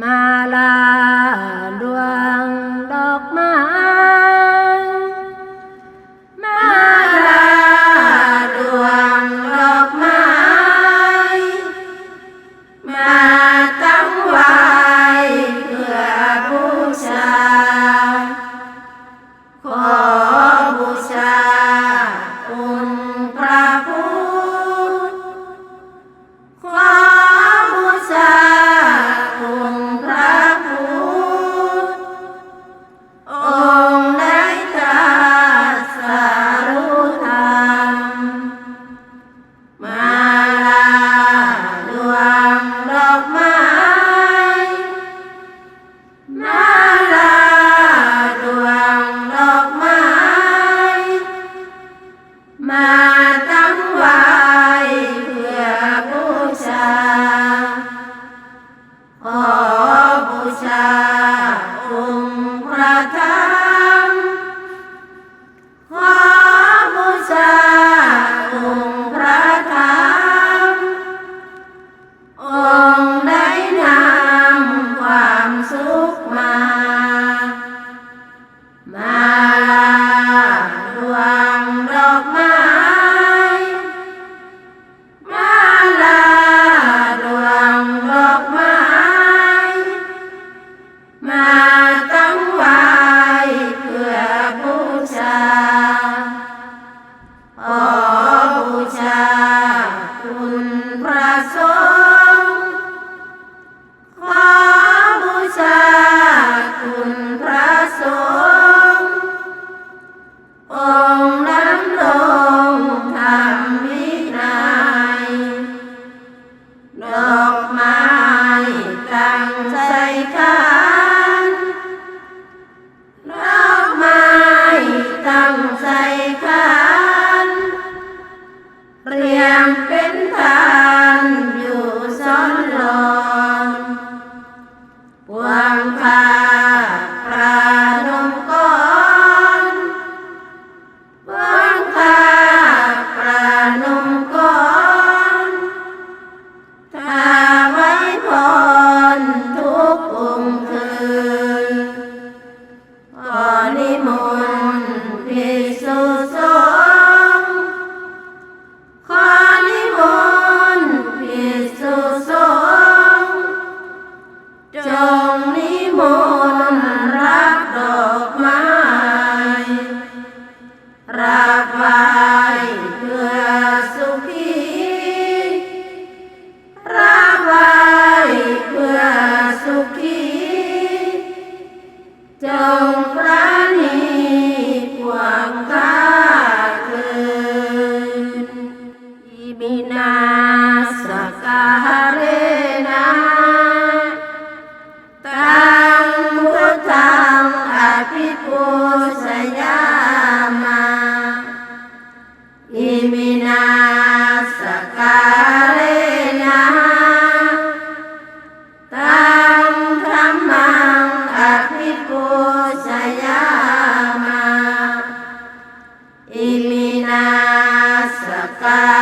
มาลาดวงดอกไม้ มาลาดวงดอกไม้มาลาดวงดอกไม้มาตั้งไว้เพื่อบูชาขอบูชาคุณพระสง เป็นทา จงพระนิพวงข้าคืนอิมินาสการนาตังพุทธังอภิปุสยามาอิมิ minasakai